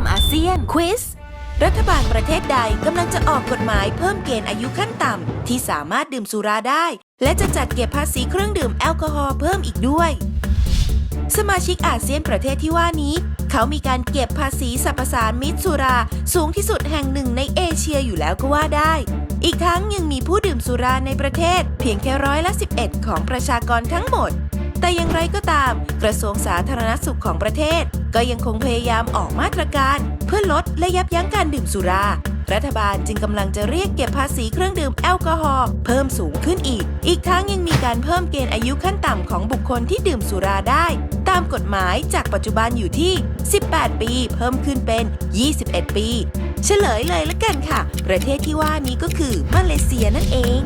มอาเซียนควิสรัฐบาลประเทศใดกำลังจะออกกฎหมายเพิ่มเกณฑ์อายุขั้นต่ำ ที่สามารถดื่มสุราได้ และจะจัดเก็บภาษีเครื่องดื่มแอลกอฮอล์เพิ่มอีกด้วย สมาชิกอาเซียนประเทศที่ว่านี้ เขามีการเก็บภาษีสรรพสานมิตรสุราสูงที่สุดแห่งหนึ่งในเอเชียอยู่แล้วก็ว่าได้ อีกทั้งยังมีผู้ดื่มสุราในประเทศ เพียงแค่ร้อยละ11 ของประชากรทั้งหมด แต่อย่างไรก็ตาม กระทรวงสาธารณสุขของประเทศ ก็ยังคงพยายามออกมาตรการ เพื่อลดและยับยั้งการดื่มสุรา รัฐบาลจึงกำลังจะเรียกเก็บภาษีเครื่องดื่มแอลกอฮอล์เพิ่มสูงขึ้นอีก อีกทั้งยังมีการเพิ่มเกณฑ์อายุขั้นต่ำของบุคคลที่ดื่มสุราได้ ตามกฎหมายจากปัจจุบันอยู่ที่ 18 ปี เพิ่มขึ้นเป็น 21 ปี เฉลยเลยละกันค่ะ ประเทศที่ว่านี้ก็คือมาเลเซียนั่นเอง